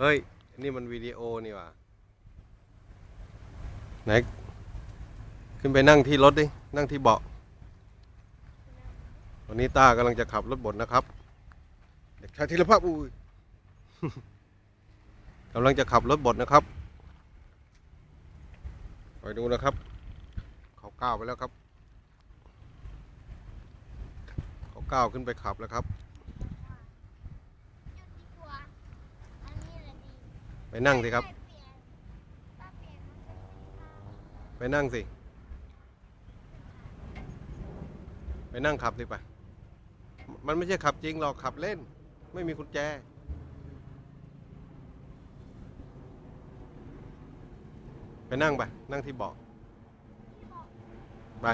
เฮ้ย นี่มันวิดีโอนี่ว่าไหน ขึ้นไปนั่งที่รถดิ นั่งที่เบาะ วันนี้ต้ากำลังจะขับรถบดนะครับ เด็กชายธีรภาพอุ้ยกำลังจะขับรถบดนะครับไปดูนะครับ เขาก้าวไปแล้วครับ เขาก้าวขึ้นไปขับแล้วครับ หยุดดีกว่า อันนี้แหละดี ไปนั่งสิครับ ไปนั่งสิ ไปนั่งขับสิไป มันไม่ใช่ขับจริงหรอกขับเล่น ไม่มีกุญแจ ไปนั่งไป นั่งที่เบาะไป